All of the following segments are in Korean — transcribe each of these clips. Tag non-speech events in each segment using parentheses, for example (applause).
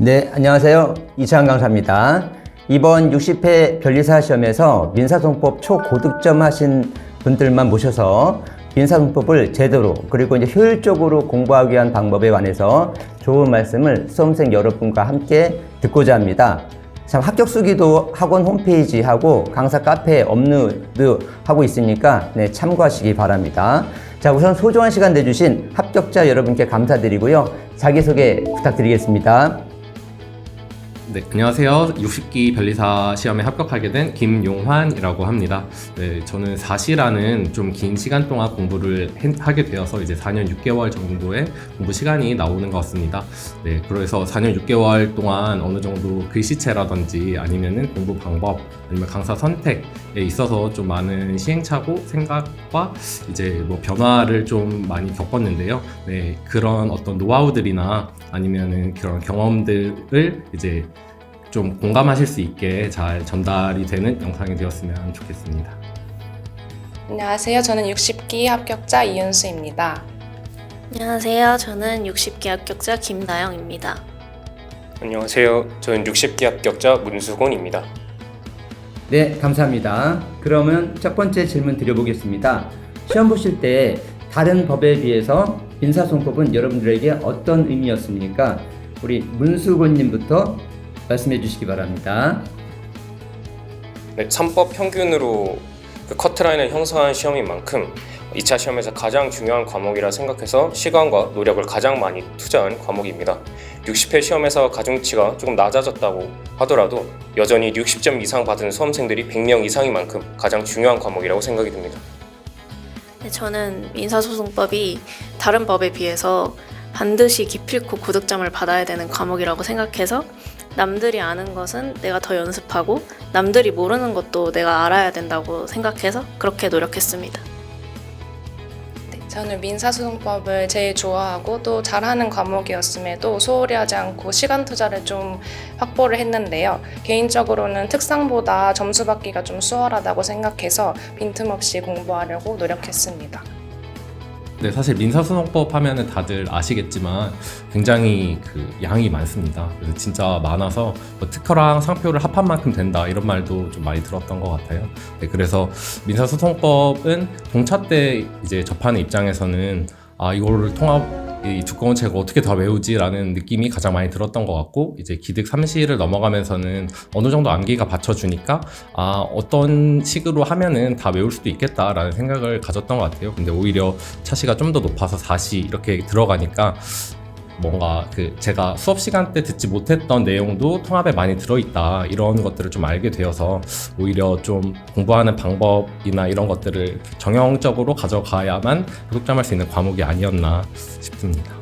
네, 안녕하세요. 이창 강사입니다. 이번 60회 변리사 시험에서 민사송법 초고득점 하신 분들만 모셔서 민사송법을 제대로 그리고 이제 효율적으로 공부하기 위한 방법에 관해서 좋은 말씀을 수험생 여러분과 함께 듣고자 합니다. 참 합격 수기도 학원 홈페이지하고 강사 카페에 업로드 하고 있으니까 네, 참고하시기 바랍니다. 자, 우선 소중한 시간 내주신 합격자 여러분께 감사드리고요. 자기소개 부탁드리겠습니다. 네, 안녕하세요. 60기 변리사 시험에 합격하게 된 김용환이라고 합니다. 네, 저는 사시라는 좀 긴 시간 동안 공부를 해- 하게 되어서 이제 4년 6개월 정도의 공부 시간이 나오는 것 같습니다. 네, 그래서 4년 6개월 동안 어느 정도 글씨체라든지 아니면은 공부 방법 아니면 강사 선택에 있어서 좀 많은 시행착오 생각과 이제 뭐 변화를 좀 많이 겪었는데요. 네, 그런 어떤 노하우들이나 아니면은 그런 경험들을 이제 좀 공감하실 수 있게 잘 전달이 되는 영상이 되었으면 좋겠습니다. 안녕하세요. 저는 60기 합격자 이윤수입니다. 안녕하세요. 저는 60기 합격자 김나영입니다. 안녕하세요. 저는 60기 합격자 문수곤입니다. 네, 감사합니다. 그러면 첫 번째 질문 드려보겠습니다. 시험 보실 때 다른 법에 비해서 민사송법은 여러분들에게 어떤 의미였습니까? 우리 문수곤님부터 말씀해 주시기 바랍니다. 네, 3법 평균으로 그 커트라인을 형성한 시험인 만큼 2차 시험에서 가장 중요한 과목이라 생각해서 시간과 노력을 가장 많이 투자한 과목입니다. 60회 시험에서 가중치가 조금 낮아졌다고 하더라도 여전히 60점 이상 받은 수험생들이 100명 이상인 만큼 가장 중요한 과목이라고 생각이 듭니다. 네, 저는 민사소송법이 다른 법에 비해서 반드시 기필코 고득점을 받아야 되는 과목이라고 생각해서 남들이 아는 것은 내가 더 연습하고 남들이 모르는 것도 내가 알아야 된다고 생각해서 그렇게 노력했습니다. 네, 저는 민사소송법을 제일 좋아하고 또 잘하는 과목이었음에도 소홀히 하지 않고 시간 투자를 좀 확보를 했는데요. 개인적으로는 특성보다 점수 받기가 좀 수월하다고 생각해서 빈틈없이 공부하려고 노력했습니다. 네, 사실 민사소송법 하면은 다들 아시겠지만 굉장히 그 양이 많습니다. 그래서 진짜 많아서 뭐 특허랑 상표를 합한 만큼 된다 이런 말도 좀 많이 들었던 것 같아요. 네, 그래서 민사소송법은 동차 때 이제 접하는 입장에서는 아 이거를 통합 이 두꺼운 책을 어떻게 다 외우지라는 느낌이 가장 많이 들었던 것 같고 이제 기득 3시를 넘어가면서는 어느 정도 암기가 받쳐주니까 아 어떤 식으로 하면은 다 외울 수도 있겠다라는 생각을 가졌던 것 같아요. 근데 오히려 차시가 좀 더 높아서 4시 이렇게 들어가니까 뭔가 그 제가 수업 시간 때 듣지 못했던 내용도 통합에 많이 들어있다 이런 것들을 좀 알게 되어서 오히려 좀 공부하는 방법이나 이런 것들을 정형적으로 가져가야만 독점할 수 있는 과목이 아니었나 싶습니다.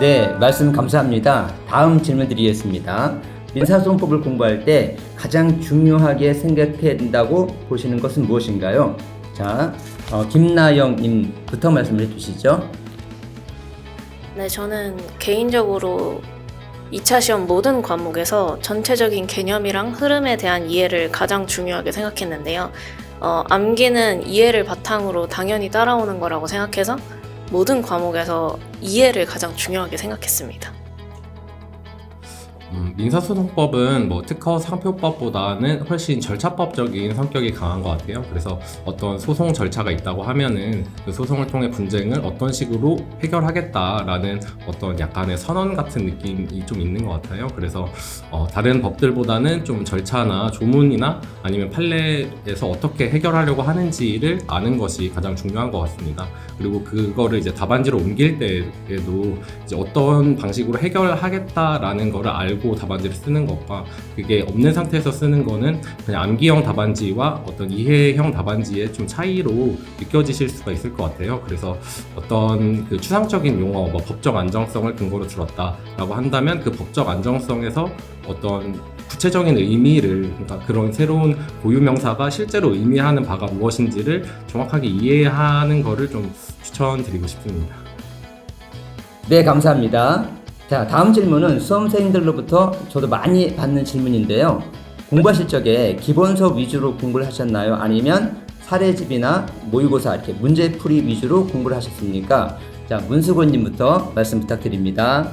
네, 말씀 감사합니다. 다음 질문 드리겠습니다. 민사소송법을 공부할 때 가장 중요하게 생각해야 된다고 보시는 것은 무엇인가요? 자, 어, 김나영님부터 말씀을 해주시죠. 네, 저는 개인적으로 2차 시험 모든 과목에서 전체적인 개념이랑 흐름에 대한 이해를 가장 중요하게 생각했는데요. 어, 암기는 이해를 바탕으로 당연히 따라오는 거라고 생각해서 모든 과목에서 이해를 가장 중요하게 생각했습니다. 음, 민사소송법은 뭐 특허 상표법보다는 훨씬 절차법적인 성격이 강한 것 같아요. 그래서 어떤 소송 절차가 있다고 하면은 그 소송을 통해 분쟁을 어떤 식으로 해결하겠다라는 어떤 약간의 선언 같은 느낌이 좀 있는 것 같아요. 그래서 어, 다른 법들보다는 좀 절차나 조문이나 아니면 판례에서 어떻게 해결하려고 하는지를 아는 것이 가장 중요한 것 같습니다. 그리고 그거를 이제 답안지로 옮길 때에도 이제 어떤 방식으로 해결하겠다라는 거를 알고 답안지를 쓰는 것과 그게 없는 상태에서 쓰는 거는 그냥 암기형 답안지와 어떤 이해형 답안지의 좀 차이로 느껴지실 수가 있을 것 같아요. 그래서 어떤 그 추상적인 용어, 뭐 법적 안정성을 근거로 들었다라고 한다면 그 법적 안정성에서 어떤 구체적인 의미를 그러니까 그런 새로운 고유 명사가 실제로 의미하는 바가 무엇인지를 정확하게 이해하는 거를 좀 추천드리고 싶습니다. 네, 감사합니다. 자, 다음 질문은 수험생들로부터 저도 많이 받는 질문인데요. 공부하실 적에 기본 수업 위주로 공부를 하셨나요? 아니면 사례집이나 모의고사 이렇게 문제풀이 위주로 공부를 하셨습니까? 자, 문수건님부터 말씀 부탁드립니다.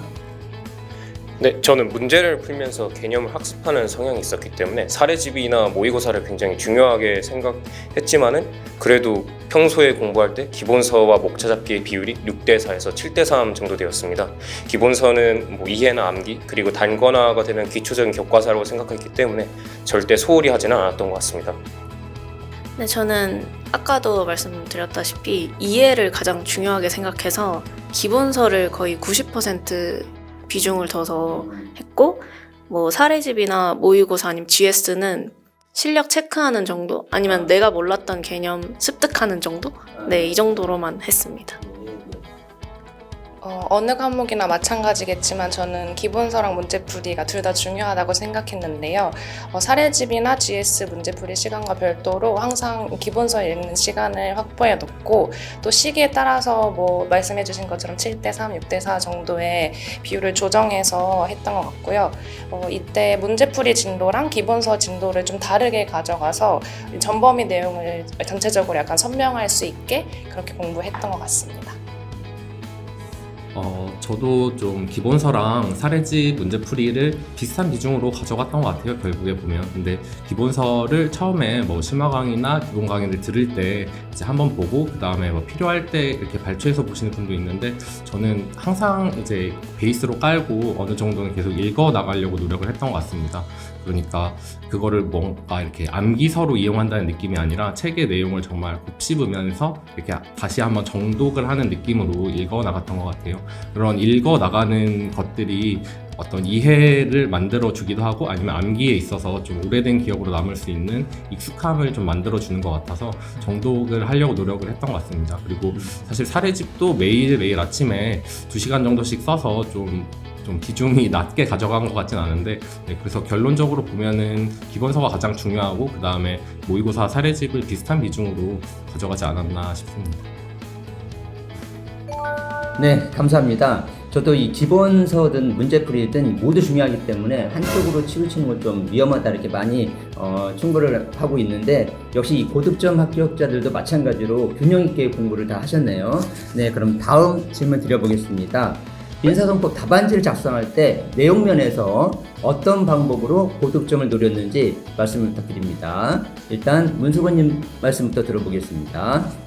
네, 저는 문제를 풀면서 개념을 학습하는 성향이 있었기 때문에 사례집이나 모의고사를 굉장히 중요하게 생각했지만은 그래도 평소에 공부할 때 기본서와 목차 잡기의 비율이 6대 4에서 7대 3 정도 되었습니다. 기본서는 뭐 이해나 암기 그리고 단권화가 되는 기초적인 교과서라고 생각했기 때문에 절대 소홀히 하지는 않았던 것 같습니다. 네, 저는 아까도 말씀드렸다시피 이해를 가장 중요하게 생각해서 기본서를 거의 90% 비중을 둬서 했고 뭐 사례집이나 모의고사 아니면 GS는 실력 체크하는 정도 아니면 내가 몰랐던 개념 습득하는 정도 네 이 정도로만 했습니다. 어, 어느 과목이나 마찬가지겠지만 저는 기본서랑 문제풀이가 둘 다 중요하다고 생각했는데요. 어, 사례집이나 GS 문제풀이 시간과 별도로 항상 기본서 읽는 시간을 확보해 놓고 또 시기에 따라서 뭐 말씀해 주신 것처럼 7대 3, 6대 4 정도의 비율을 조정해서 했던 것 같고요. 어, 이때 문제풀이 진도랑 기본서 진도를 좀 다르게 가져가서 전범위 내용을 전체적으로 약간 선명할 수 있게 그렇게 공부했던 것 같습니다. 어, 저도 좀 기본서랑 사례집 문제풀이를 비슷한 비중으로 가져갔던 것 같아요. 결국에 보면. 근데 기본서를 처음에 뭐 심화 강의나 기본 강의를 들을 때 이제 한번 보고 그 다음에 뭐 필요할 때 이렇게 발췌해서 보시는 분도 있는데 저는 항상 이제 베이스로 깔고 어느 정도는 계속 읽어 나가려고 노력을 했던 것 같습니다. 그러니까 그거를 뭔가 이렇게 암기서로 이용한다는 느낌이 아니라 책의 내용을 정말 곱씹으면서 이렇게 다시 한번 정독을 하는 느낌으로 읽어 나갔던 것 같아요. 그런 읽어 나가는 것들이 어떤 이해를 만들어 주기도 하고 아니면 암기에 있어서 좀 오래된 기억으로 남을 수 있는 익숙함을 좀 만들어 주는 것 같아서 정독을 하려고 노력을 했던 것 같습니다. 그리고 사실 사례집도 매일 매일 아침에 2시간 정도씩 써서 좀 좀 비중이 낮게 가져간 것 같진 않은데 네, 그래서 결론적으로 보면은 기본서가 가장 중요하고 그 다음에 모의고사 사례집을 비슷한 비중으로 가져가지 않았나 싶습니다. 네, 감사합니다. 저도 이 기본서든 문제풀이든 모두 중요하기 때문에 한쪽으로 치우치는 건 좀 위험하다 이렇게 많이 어, 충고를 하고 있는데 역시 이 고득점 합격자들도 마찬가지로 균형 있게 공부를 다 하셨네요. 네, 그럼 다음 질문 드려보겠습니다. 인사동법 답안지를 작성할 때 내용 면에서 어떤 방법으로 고득점을 노렸는지 말씀을 부탁드립니다. 일단 문수건님 말씀부터 들어보겠습니다.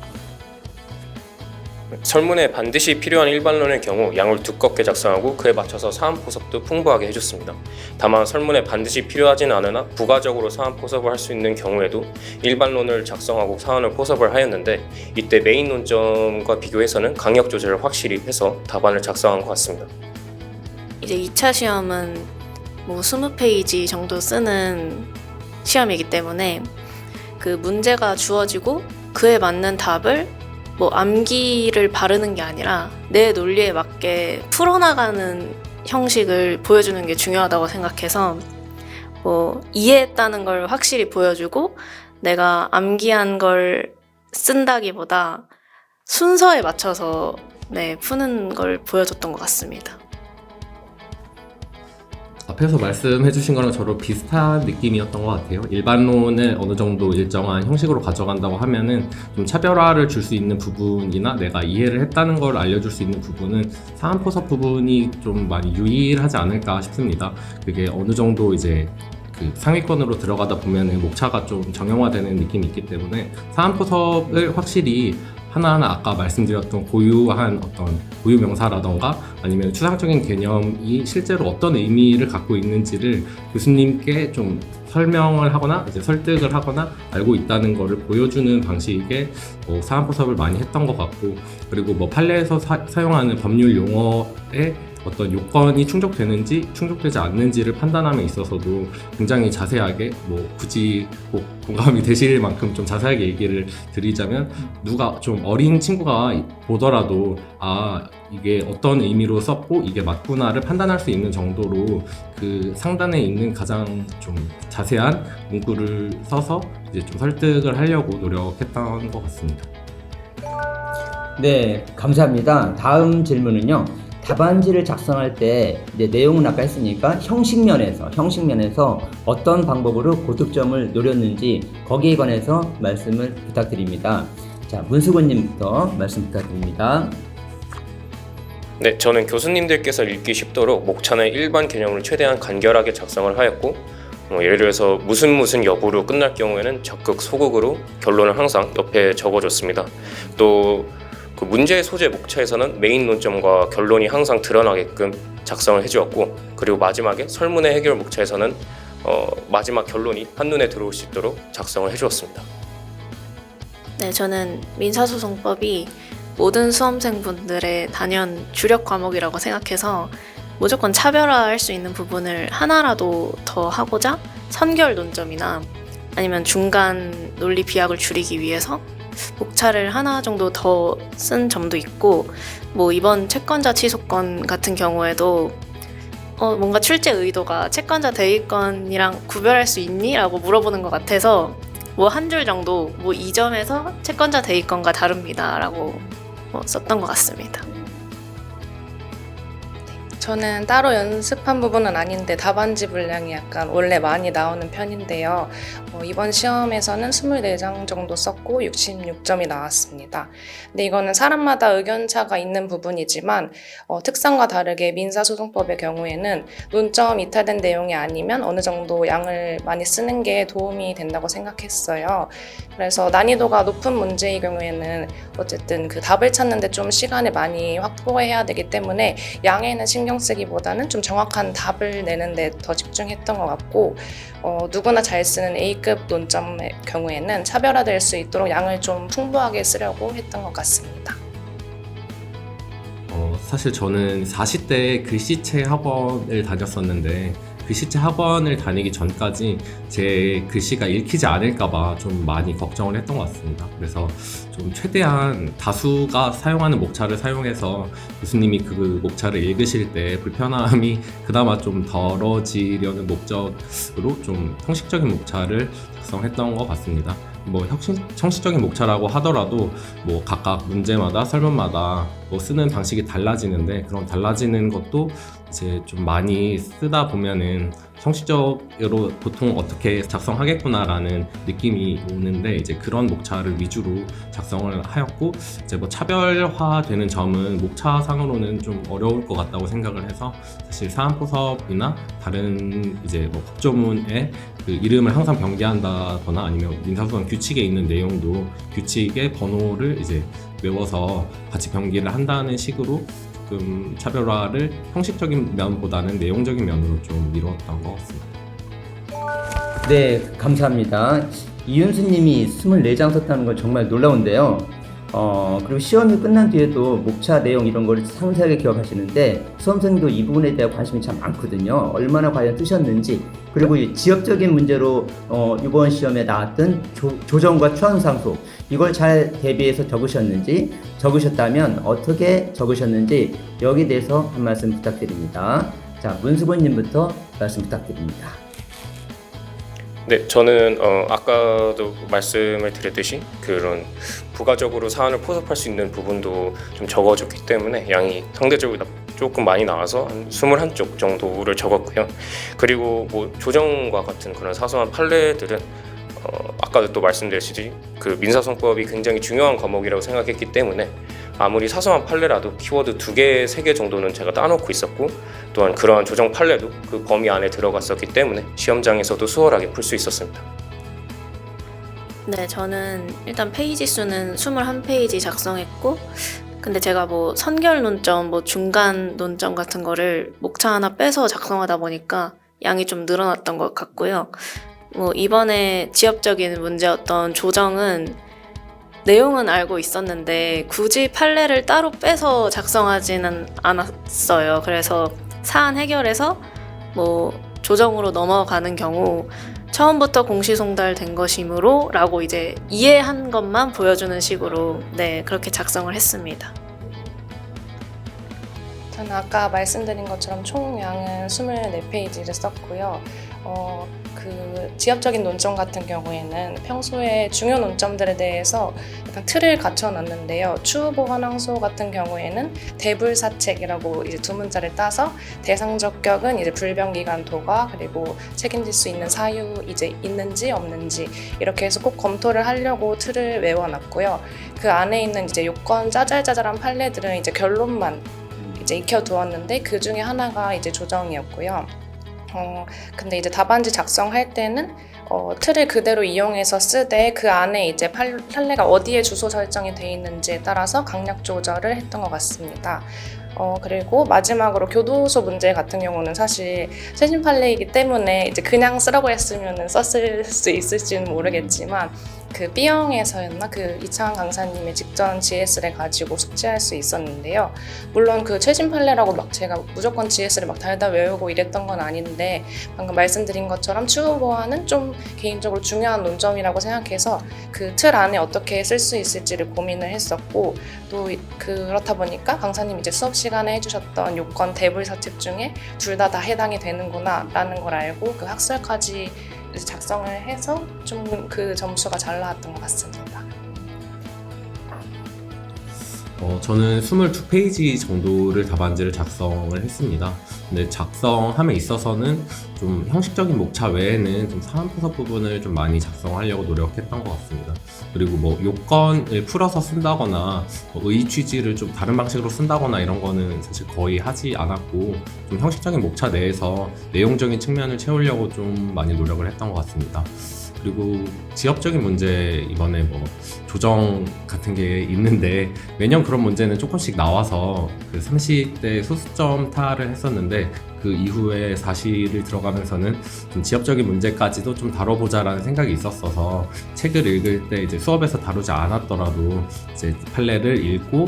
설문에 반드시 필요한 일반론의 경우 양을 두껍게 작성하고 그에 맞춰서 사안 포섭도 풍부하게 해줬습니다. 다만 설문에 반드시 필요하진 않으나 부가적으로 사안 포섭을 할 수 있는 경우에도 일반론을 작성하고 사안을 포섭을 하였는데 이때 메인 논점과 비교해서는 강약 조절을 확실히 해서 답안을 작성한 것 같습니다. 이제 2차 시험은 뭐 20페이지 정도 쓰는 시험이기 때문에 그 문제가 주어지고 그에 맞는 답을 뭐 암기를 바르는 게 아니라 내 논리에 맞게 풀어나가는 형식을 보여주는 게 중요하다고 생각해서 뭐 이해했다는 걸 확실히 보여주고 내가 암기한 걸 쓴다기보다 순서에 맞춰서 네, 푸는 걸 보여줬던 것 같습니다. 앞에서 말씀해 주신 거랑 저로 비슷한 느낌이었던 것 같아요. 일반론을 어느 정도 일정한 형식으로 가져간다고 하면은 좀 차별화를 줄 수 있는 부분이나 내가 이해를 했다는 걸 알려줄 수 있는 부분은 사안포섭 부분이 좀 많이 유일하지 않을까 싶습니다. 그게 어느 정도 이제 그 상위권으로 들어가다 보면은 목차가 좀 정형화되는 느낌이 있기 때문에 사안포섭을 확실히 하나하나 아까 말씀드렸던 고유한 어떤 고유 명사라던가 아니면 추상적인 개념이 실제로 어떤 의미를 갖고 있는지를 교수님께 좀 설명을 하거나 이제 설득을 하거나 알고 있다는 것을 보여주는 방식의 뭐 사안포섭을 많이 했던 것 같고 그리고 뭐 판례에서 사, 사용하는 법률 용어에 어떤 요건이 충족되는지 충족되지 않는지를 판단함에 있어서도 굉장히 자세하게 뭐 굳이 꼭 공감이 (laughs) 되실 만큼 좀 자세하게 얘기를 드리자면 누가 좀 어린 친구가 보더라도 아 이게 어떤 의미로 썼고 이게 맞구나를 판단할 수 있는 정도로 그 상단에 있는 가장 좀 자세한 문구를 써서 이제 좀 설득을 하려고 노력했던 것 같습니다. 네, 감사합니다. 다음 질문은요. 답안지를 작성할 때 이제 내용은 아까 했으니까 형식면에서 형식면에서 어떤 방법으로 고득점을 노렸는지 거기에 관해서 말씀을 부탁드립니다. 자, 문수건님부터 말씀 부탁드립니다. 네, 저는 교수님들께서 읽기 쉽도록 목차는 일반 개념을 최대한 간결하게 작성을 하였고 뭐 예를 들어서 무슨 무슨 여부로 끝날 경우에는 적극 소극으로 결론을 항상 옆에 적어줬습니다. 또 그 문제의 소재 목차에서는 메인 논점과 결론이 항상 드러나게끔 작성을 해주었고 그리고 마지막에 설문의 해결 목차에서는 어, 마지막 결론이 한눈에 들어올 수 있도록 작성을 해주었습니다. 네, 저는 민사소송법이 모든 수험생분들의 단연 주력 과목이라고 생각해서 무조건 차별화할 수 있는 부분을 하나라도 더 하고자 선결 논점이나 아니면 중간 논리 비약을 줄이기 위해서 목차를 하나 정도 더 쓴 점도 있고 뭐 이번 채권자 취소권 같은 경우에도 어, 뭔가 출제 의도가 채권자 대위권이랑 구별할 수 있니? 라고 물어보는 것 같아서 뭐 한 줄 정도 뭐 이 점에서 채권자 대위권과 다릅니다 라고 뭐 썼던 것 같습니다. 저는 따로 연습한 부분은 아닌데 답안지 분량이 약간 원래 많이 나오는 편인데요. 어, 이번 시험에서는 24장 정도 썼고 66점이 나왔습니다. 근데 이거는 사람마다 의견차가 있는 부분이지만 어, 특성과 다르게 민사소송법의 경우에는 논점 이탈된 내용이 아니면 어느 정도 양을 많이 쓰는 게 도움이 된다고 생각했어요. 그래서 난이도가 높은 문제의 경우에는 어쨌든 그 답을 찾는데 좀 시간을 많이 확보해야 되기 때문에 양에는 신경 쓰기보다는 좀 정확한 답을 내는데 더 집중했던 것 같고 어, 누구나 잘 쓰는 A급 논점의 경우에는 차별화될 수 있도록 양을 좀 풍부하게 쓰려고 했던 것 같습니다. 어, 사실 저는 40대 글씨체 학원을 다녔었는데 글씨체 학원을 다니기 전까지 제 글씨가 읽히지 않을까봐 좀 많이 걱정을 했던 것 같습니다. 그래서 좀 최대한 다수가 사용하는 목차를 사용해서 교수님이 그 목차를 읽으실 때 불편함이 그나마 좀 덜어지려는 목적으로 좀 형식적인 목차를 작성했던 것 같습니다. 뭐 형식, 형식적인 목차라고 하더라도 뭐 각각 문제마다 설문마다 뭐 쓰는 방식이 달라지는데 그런 달라지는 것도 이제 좀 많이 쓰다 보면은 형식적으로 보통 어떻게 작성하겠구나라는 느낌이 오는데 이제 그런 목차를 위주로 작성을 하였고 이제 뭐 차별화되는 점은 목차상으로는 좀 어려울 것 같다고 생각을 해서 사실 사안포섭이나 다른 이제 뭐 법조문의 그 이름을 항상 병기한다거나 아니면 민사소송 규칙에 있는 내용도 규칙의 번호를 이제 외워서 같이 병기를 한다는 식으로 조금 차별화를 형식적인 면보다는 내용적인 면으로 좀 이루었던 것 같습니다. 네, 감사합니다. 이윤수님이 24장 썼다는 건 정말 놀라운데요. 어, 그리고 시험이 끝난 뒤에도 목차 내용 이런 걸 상세하게 기억하시는데 수험생도 이 부분에 대한 관심이 참 많거든요. 얼마나 과연 뜨셨는지 그리고 이 지역적인 문제로 어, 이번 시험에 나왔던 조, 조정과 추앙상소 이걸 잘 대비해서 적으셨는지 적으셨다면 어떻게 적으셨는지 여기 대해서 한 말씀 부탁드립니다. 자, 문수건님부터 말씀 부탁드립니다. 네, 저는 어, 아까도 말씀을 드렸듯이 그런 부가적으로 사안을 포섭할 수 있는 부분도 좀 적어줬기 때문에 양이 상대적으로 나- 조금 많이 나와서 한 21쪽 정도를 적었고요. 그리고 뭐 조정과 같은 그런 사소한 판례들은 어, 아까도 또 말씀드렸듯이 그 민사소송법이 굉장히 중요한 과목이라고 생각했기 때문에 아무리 사소한 판례라도 키워드 두 개, 세 개 정도는 제가 따놓고 있었고 또한 그러한 조정 판례도 그 범위 안에 들어갔었기 때문에 시험장에서도 수월하게 풀 수 있었습니다. 네, 저는 일단 페이지 수는 21페이지 작성했고, 근데 제가 뭐 선결 논점, 뭐 중간 논점 같은 거를 목차 하나 빼서 작성하다 보니까 양이 좀 늘어났던 것 같고요. 뭐 이번에 지역적인 문제였던 조정은 내용은 알고 있었는데 굳이 판례를 따로 빼서 작성하지는 않았어요. 그래서 사안 해결해서 뭐 조정으로 넘어가는 경우 처음부터 공시송달된 것이므로 라고 이제 이해한 것만 보여주는 식으로 네 그렇게 작성을 했습니다. 저는 아까 말씀드린 것처럼 총 양은 24페이지를 썼고요. 어, 그 지엽적인 논점 같은 경우에는 평소에 중요 논점들에 대해서 약간 틀을 갖춰놨는데요. 추후보 환항소 같은 경우에는 대불사책이라고 이제 두 문자를 따서 대상적격은 이제 불변기간 도가 그리고 책임질 수 있는 사유 이제 있는지 없는지 이렇게 해서 꼭 검토를 하려고 틀을 외워놨고요. 그 안에 있는 이제 요건 짜잘짜잘한 판례들은 이제 결론만 이제 익혀두었는데 그 중에 하나가 이제 조정이었고요. 어, 근데 이제 답안지 작성할 때는 어, 틀을 그대로 이용해서 쓰되 그 안에 이제 팔, 판례가 어디에 주소 설정이 돼 있는지에 따라서 강약 조절을 했던 것 같습니다. 어, 그리고 마지막으로 교도소 문제 같은 경우는 사실 최신 판례이기 때문에 이제 그냥 쓰라고 했으면 썼을 수 있을지는 모르겠지만 그 B형에서였나 그 이창환 강사님의 직전 GS를 가지고 숙지할 수 있었는데요. 물론 그 최신 판례라고 막 제가 무조건 GS를 막 달다 외우고 이랬던 건 아닌데 방금 말씀드린 것처럼 추후 보완은 좀 개인적으로 중요한 논점이라고 생각해서 그 틀 안에 어떻게 쓸 수 있을지를 고민을 했었고 또 이- 그렇다 보니까 강사님 이제 수업 시간에 해주셨던 요건 대불 사책 중에 둘 다 다 해당이 되는구나라는 걸 알고 그 학설까지 작성을 해서 좀 그 점수가 잘 나왔던 것 같습니다. 어, 저는 22페이지 정도를 답안지를 작성을 했습니다. 근데 작성함에 있어서는 좀 형식적인 목차 외에는 좀 사안분석 부분을 좀 많이 작성하려고 노력했던 것 같습니다. 그리고 뭐 요건을 풀어서 쓴다거나 뭐 의 취지를 좀 다른 방식으로 쓴다거나 이런 거는 사실 거의 하지 않았고 좀 형식적인 목차 내에서 내용적인 측면을 채우려고 좀 많이 노력을 했던 것 같습니다. 그리고 지역적인 문제 이번에 뭐 조정 같은 게 있는데 매년 그런 문제는 조금씩 나와서 그 30대 소수점 타를 했었는데 그 이후에 사실을 들어가면서는 좀 지역적인 문제까지도 좀 다뤄보자라는 생각이 있었어서 책을 읽을 때 이제 수업에서 다루지 않았더라도 이제 판례를 읽고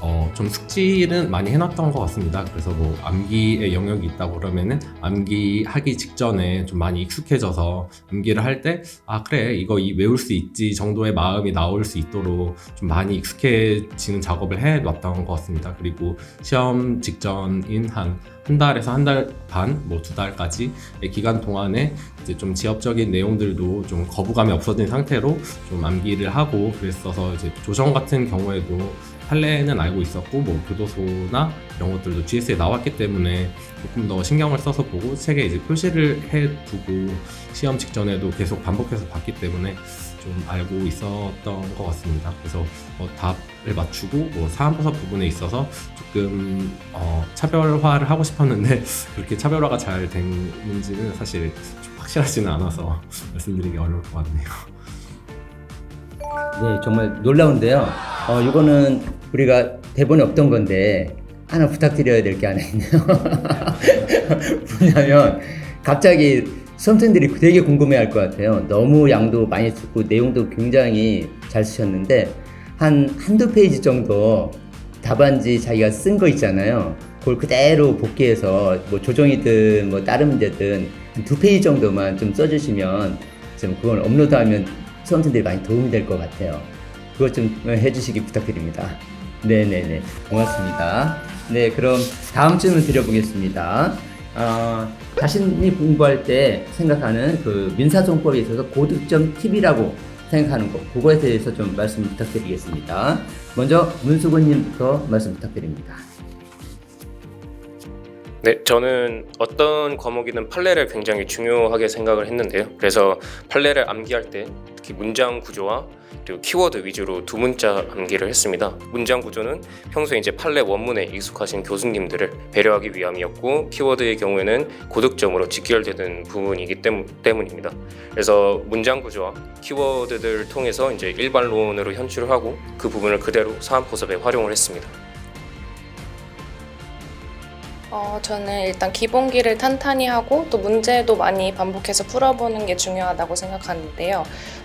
어, 좀 숙지는 많이 해놨던 것 같습니다. 그래서 뭐 암기의 영역이 있다고 그러면은 암기하기 직전에 좀 많이 익숙해져서 암기를 할 때 아 그래 이거 이 외울 수 있지 정도의 마음이 나올 수 있도록 좀 많이 익숙해지는 작업을 해놨던 것 같습니다. 그리고 시험 직전인 한 한 달에서 한 달 반, 뭐 두 달까지의 기간 동안에 이제 좀 지역적인 내용들도 좀 거부감이 없어진 상태로 좀 암기를 하고 그랬어서 이제 조정 같은 경우에도 판례는 알고 있었고 뭐 교도소나 이런 것들도 GS에 나왔기 때문에 조금 더 신경을 써서 보고 책에 이제 표시를 해두고 시험 직전에도 계속 반복해서 봤기 때문에 좀 알고 있었던 것 같습니다. 그래서 뭐 답을 맞추고 뭐 사안분석 부분에 있어서 조금 어, 차별화를 하고 싶었는데 (laughs) 그렇게 차별화가 잘 됐는지는 사실 좀 확실하지는 않아서 (laughs) 말씀드리기 어려울 것 같네요. 네, 정말 놀라운데요. 어, 이거는 우리가 대본에 없던 건데 하나 부탁드려야 될 게 하나 있네요. (laughs) 뭐냐면 갑자기 수험생들이 되게 궁금해할 것 같아요. 너무 양도 많이 쓰고 내용도 굉장히 잘 쓰셨는데 한 한두 페이지 정도 답안지 자기가 쓴 거 있잖아요. 그걸 그대로 복귀해서 뭐 조정이든 뭐 다른 문제든 한두 페이지 정도만 좀 써주시면 좀 그걸 업로드하면 수험생들이 많이 도움이 될 것 같아요. 그것 좀 해주시기 부탁드립니다. 네네네. 고맙습니다. 네, 그럼 다음 질문 드려보겠습니다. 어, 자신이 공부할 때 생각하는 그 민사송법에 있어서 고득점 팁이라고 생각하는 거, 그거에 대해서 좀 말씀 부탁드리겠습니다. 먼저 문수근님부터 말씀 부탁드립니다. 네, 저는 어떤 과목이든 판례를 굉장히 중요하게 생각을 했는데요. 그래서 판례를 암기할 때 특히 문장 구조와 그리고 키워드 위주로 두 문자 암기를 했습니다. 문장 구조는 평소에 이제 판례 원문에 익숙하신 교수님들을 배려하기 위함이었고 키워드의 경우에는 고득점으로 직결되는 부분이기 때문, 때문입니다. 그래서 문장 구조와 키워드들을 통해서 이제 일반론으로 현출을 하고 그 부분을 그대로 사안 포섭에 활용을 했습니다. 어, 저는 일단 기본기를 탄탄히 하고 또 문제도 많이 반복해서 풀어보는 게 중요하다고 생각하는데요.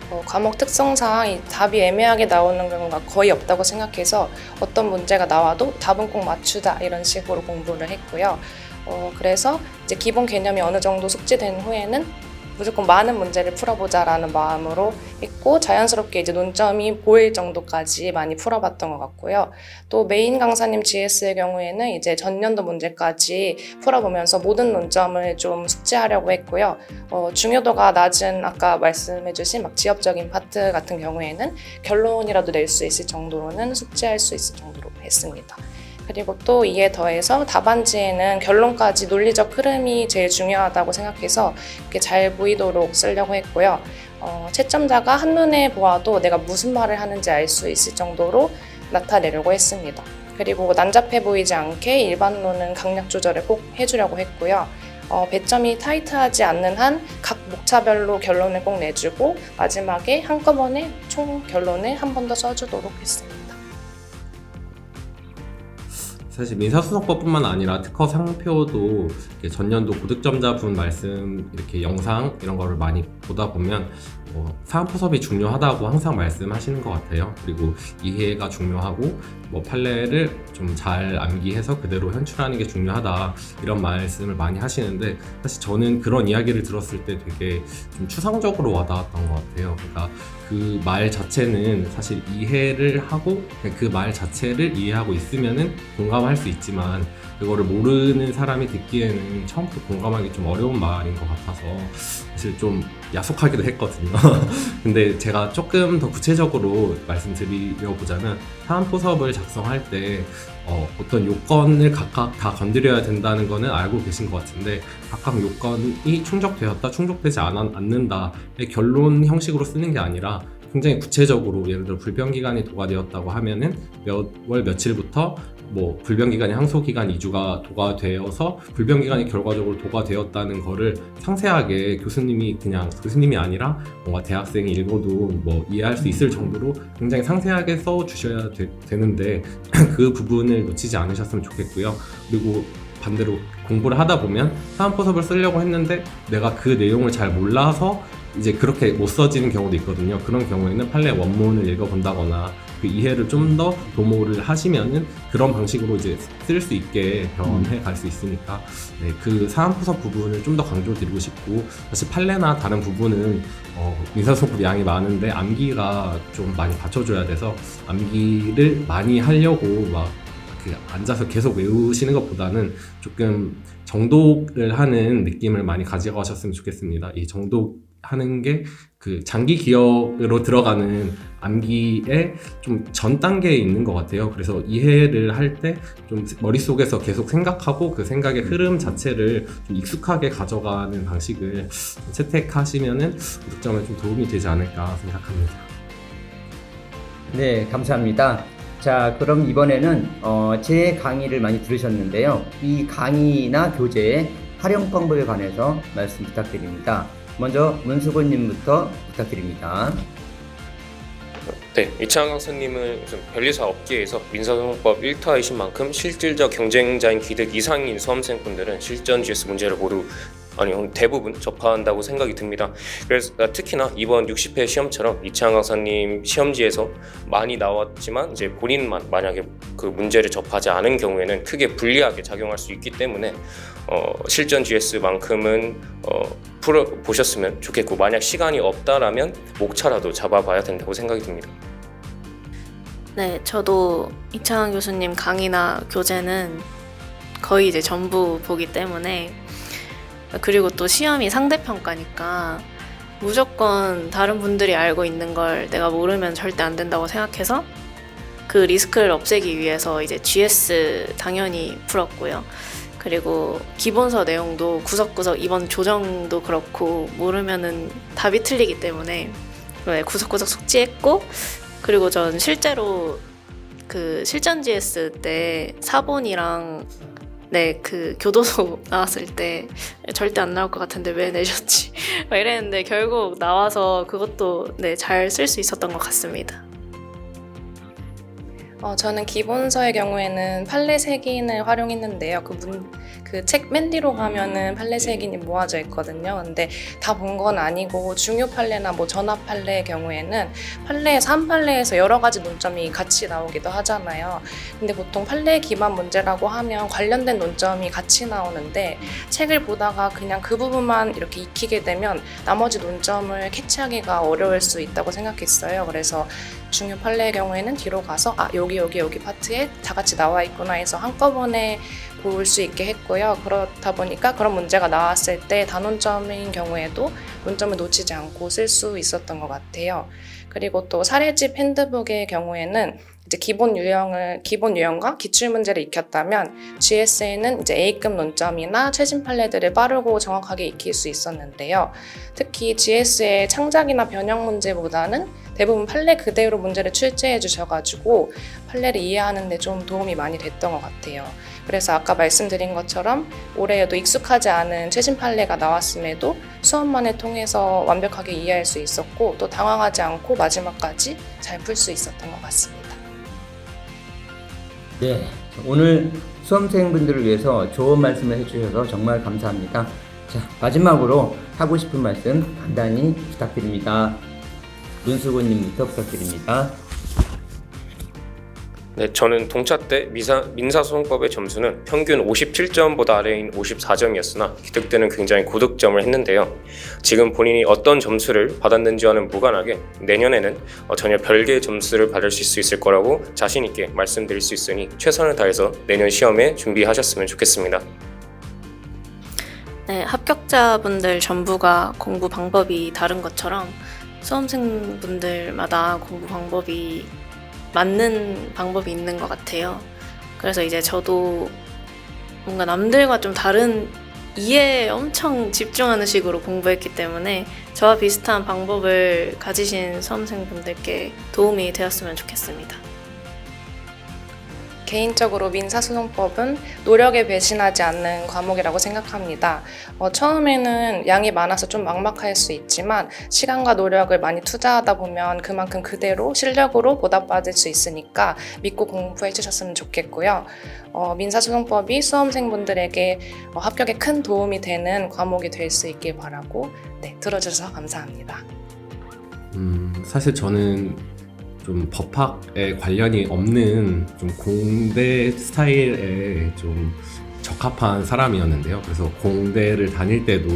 어, 과목 특성상 이 답이 애매하게 나오는 경우가 거의 없다고 생각해서 어떤 문제가 나와도 답은 꼭 맞추자 이런 식으로 공부를 했고요. 어, 그래서 이제 기본 개념이 어느 정도 숙지된 후에는 무조건 많은 문제를 풀어보자라는 마음으로 했고 자연스럽게 이제 논점이 보일 정도까지 많이 풀어봤던 것 같고요. 또 메인 강사님 GS의 경우에는 이제 전년도 문제까지 풀어보면서 모든 논점을 좀 숙지하려고 했고요. 어, 중요도가 낮은 아까 말씀해주신 막 지역적인 파트 같은 경우에는 결론이라도 낼 수 있을 정도로는 숙지할 수 있을 정도로 했습니다. 그리고 또 이에 더해서 답안지에는 결론까지 논리적 흐름이 제일 중요하다고 생각해서 이렇게 잘 보이도록 쓰려고 했고요. 어, 채점자가 한눈에 보아도 내가 무슨 말을 하는지 알 수 있을 정도로 나타내려고 했습니다. 그리고 난잡해 보이지 않게 일반로는 강약 조절을 꼭 해주려고 했고요. 어, 배점이 타이트하지 않는 한 각 목차별로 결론을 꼭 내주고 마지막에 한꺼번에 총 결론을 한 번 더 써주도록 했습니다. 사실 민사소송법뿐만 아니라 특허 상표도 전년도 고득점자분 말씀 이렇게 영상 이런 거를 많이 보다 보면 뭐 사안포섭이 중요하다고 항상 말씀하시는 것 같아요. 그리고 이해가 중요하고 뭐 판례를 좀 잘 암기해서 그대로 현출하는 게 중요하다 이런 말씀을 많이 하시는데 사실 저는 그런 이야기를 들었을 때 되게 좀 추상적으로 와닿았던 것 같아요. 그러니까 그 말 자체는 사실 이해를 하고 그 말 자체를 이해하고 있으면은 공감할 수 있지만 그거를 모르는 사람이 듣기에는 처음부터 공감하기 좀 어려운 말인 것 같아서 사실 좀 야속하기도 했거든요. (laughs) 근데 제가 조금 더 구체적으로 말씀드리려 보자면 사안포섭을 작성할 때 어, 어떤 요건을 각각 다 건드려야 된다는 거는 알고 계신 것 같은데 각각 요건이 충족되었다, 충족되지 않, 않는다의 결론 형식으로 쓰는 게 아니라 굉장히 구체적으로 예를 들어 불변 기간이 도과되었다고 하면은 몇 월 며칠부터 뭐 불변 기간이 항소 기간 2주가 도과되어서 불변 기간이 결과적으로 도과되었다는 거를 상세하게 교수님이 그냥 교수님이 아니라 뭔가 대학생이 읽어도 뭐 이해할 수 있을 정도로 굉장히 상세하게 써 주셔야 되는데 (clears throat) 그 부분을 놓치지 않으셨으면 좋겠고요. 그리고 반대로 공부를 하다 보면 사안포섭을 쓰려고 했는데 내가 그 내용을 잘 몰라서 이제 그렇게 못 써지는 경우도 있거든요. 그런 경우에는 판례 원문을 읽어본다거나 그 이해를 좀 더 도모를 하시면은 그런 방식으로 이제 쓸 수 있게 변해 갈 수 있으니까 네, 그 사안포섭 부분을 좀 더 강조드리고 싶고 사실 판례나 다른 부분은 어, 민사소급 양이 많은데 암기가 좀 많이 받쳐줘야 돼서 암기를 많이 하려고 막 그 앉아서 계속 외우시는 것보다는 조금 정독을 하는 느낌을 많이 가져가셨으면 좋겠습니다. 이 정독 하는 게 그 장기 기억으로 들어가는 암기에 좀전 단계에 있는 것 같아요. 그래서 이해를 할 때 좀 머릿속에서 계속 생각하고 그 생각의 흐름 자체를 좀 익숙하게 가져가는 방식을 채택하시면은 득점에 좀 도움이 되지 않을까 생각합니다. 네, 감사합니다. 자, 그럼 이번에는 어, 제 강의를 많이 들으셨는데요. 이 강의나 교재의 활용 방법에 관해서 말씀 부탁드립니다. 먼저 문수건님부터 부탁드립니다. 네, 이창 강사님은 우선 변리사 업계에서 민사소송법 1타이신 만큼 실질적 경쟁자인 기득 이상인 수험생분들은 실전 GS 문제를 모두 아니 대부분 접한다고 생각이 듭니다. 그래서 특히나 이번 60회 시험처럼 이창 강사님 시험지에서 많이 나왔지만 이제 본인만 만약에 그 문제를 접하지 않은 경우에는 크게 불리하게 작용할 수 있기 때문에 어, 실전 GS만큼은 어, 풀어 보셨으면 좋겠고 만약 시간이 없다라면 목차라도 잡아봐야 된다고 생각이 듭니다. 네, 저도 이창환 교수님 강의나 교재는 거의 이제 전부 보기 때문에 그리고 또 시험이 상대평가니까 무조건 다른 분들이 알고 있는 걸 내가 모르면 절대 안 된다고 생각해서 그 리스크를 없애기 위해서 이제 GS 당연히 풀었고요. 그리고 기본서 내용도 구석구석 이번 조정도 그렇고 모르면은 답이 틀리기 때문에 네, 구석구석 숙지했고 그리고 전 실제로 그 실전 GS 때 사본이랑 네 그 교도소 (laughs) 나왔을 때 절대 안 나올 것 같은데 왜 내셨지 (laughs) 막 이랬는데 결국 나와서 그것도 네 잘 쓸 수 있었던 것 같습니다. 어, 저는 기본서의 경우에는 판례 색인을 활용했는데요. 그 문, 그책맨 뒤로 가면은 판례 색인이 모아져 있거든요. 근데 다 본 건 아니고 중요 판례나 뭐 전압 판례의 경우에는 한 판례에서 여러 가지 논점이 같이 나오기도 하잖아요. 근데 보통 판례 기반 문제라고 하면 관련된 논점이 같이 나오는데 책을 보다가 그냥 그 부분만 이렇게 익히게 되면 나머지 논점을 캐치하기가 어려울 수 있다고 생각했어요. 그래서 중요 판례의 경우에는 뒤로 가서 아 여기 여기 여기 파트에 다 같이 나와 있구나 해서 한꺼번에 볼 수 있게 했고요. 그렇다 보니까 그런 문제가 나왔을 때 단원점인 경우에도 논점을 놓치지 않고 쓸 수 있었던 것 같아요. 그리고 또 사례집 핸드북의 경우에는 이제 기본 유형을 기본 유형과 기출 문제를 익혔다면 GS에는 이제 A급 논점이나 최신 판례들을 빠르고 정확하게 익힐 수 있었는데요. 특히 GS의 창작이나 변형 문제보다는 대부분 판례 그대로 문제를 출제해 주셔가지고 판례를 이해하는 데 좀 도움이 많이 됐던 것 같아요. 그래서 아까 말씀드린 것처럼 올해에도 익숙하지 않은 최신 판례가 나왔음에도 수업만을 통해서 완벽하게 이해할 수 있었고 또 당황하지 않고 마지막까지 잘 풀 수 있었던 것 같습니다. 네, 오늘 수험생분들을 위해서 좋은 말씀을 해주셔서 정말 감사합니다. 자, 마지막으로 하고 싶은 말씀 간단히 부탁드립니다. 문수고님부터 부탁드립니다. 네, 저는 동차 때 미사, 민사소송법의 점수는 평균 57점보다 아래인 54점이었으나 기득 때는 굉장히 고득점을 했는데요. 지금 본인이 어떤 점수를 받았는지와는 무관하게 내년에는 어, 전혀 별개의 점수를 받을 수 있을 거라고 자신 있게 말씀드릴 수 있으니 최선을 다해서 내년 시험에 준비하셨으면 좋겠습니다. 네, 합격자분들 전부가 공부 방법이 다른 것처럼 수험생분들마다 공부 방법이 맞는 방법이 있는 것 같아요. 그래서 이제 저도 뭔가 남들과 좀 다른 이해에 엄청 집중하는 식으로 공부했기 때문에 저와 비슷한 방법을 가지신 수험생분들께 도움이 되었으면 좋겠습니다. 개인적으로 민사소송법은 노력에 배신하지 않는 과목이라고 생각합니다. 어, 처음에는 양이 많아서 좀 막막할 수 있지만 시간과 노력을 많이 투자하다 보면 그만큼 그대로 실력으로 보답받을 수 있으니까 믿고 공부해 주셨으면 좋겠고요. 어, 민사소송법이 수험생분들에게 어, 합격에 큰 도움이 되는 과목이 될 수 있길 바라고 네, 들어주셔서 감사합니다. 음, 사실 저는 좀 법학에 관련이 없는 좀 공대 스타일에 좀 적합한 사람이었는데요. 그래서 공대를 다닐 때도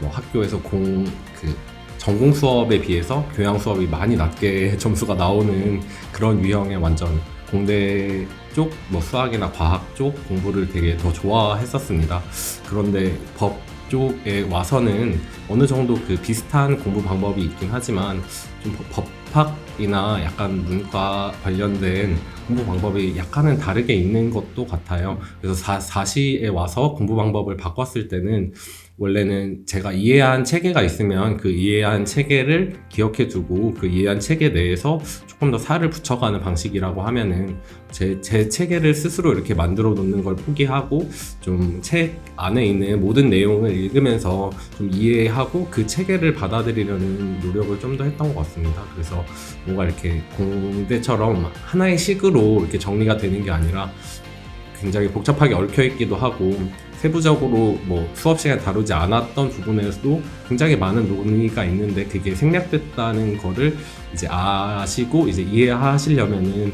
뭐 학교에서 공 그 전공 수업에 비해서 교양 수업이 많이 낮게 (laughs) 점수가 나오는 그런 유형의 완전 공대 쪽 뭐 수학이나 과학 쪽 공부를 되게 더 좋아했었습니다. 그런데 법 쪽에 와서는 어느 정도 그 비슷한 공부 방법이 있긴 하지만 좀 법- 법학이나 약간 문과 관련된 공부 방법이 약간은 다르게 있는 것도 같아요. 그래서 사, 사시에 와서 공부 방법을 바꿨을 때는 원래는 제가 이해한 체계가 있으면 그 이해한 체계를 기억해 두고 그 이해한 체계 내에서 조금 더 살을 붙여가는 방식이라고 하면은 제, 제 체계를 스스로 이렇게 만들어 놓는 걸 포기하고 좀 책 안에 있는 모든 내용을 읽으면서 좀 이해하고 그 체계를 받아들이려는 노력을 좀 더 했던 것 같습니다. 그래서 뭔가 이렇게 공대처럼 하나의 식으로 이렇게 정리가 되는 게 아니라 굉장히 복잡하게 얽혀 있기도 하고 세부적으로 뭐 수업 시간에 다루지 않았던 부분에서도 굉장히 많은 논의가 있는데 그게 생략됐다는 거를 이제 아시고 이제 이해하시려면은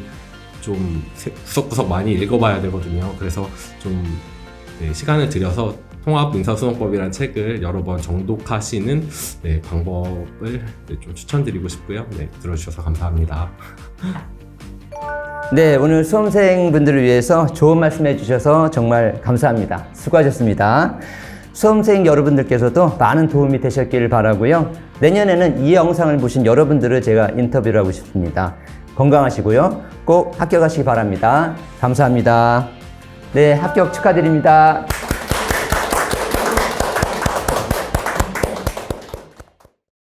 좀 세- 구석구석 많이 읽어봐야 되거든요. 그래서 좀 네, 시간을 들여서 통합 민사소송법이라는 책을 여러 번 정독하시는 네, 방법을 네, 좀 추천드리고 싶고요. 네, 들어주셔서 감사합니다. (laughs) 네, 오늘 수험생분들을 위해서 좋은 말씀 해 주셔서 정말 감사합니다. 수고하셨습니다. 수험생 여러분들께서도 많은 도움이 되셨기를 바라고요. 내년에는 이 영상을 보신 여러분들을 제가 인터뷰를 하고 싶습니다. 건강하시고요. 꼭 합격하시기 바랍니다. 감사합니다. 네, 합격 축하드립니다.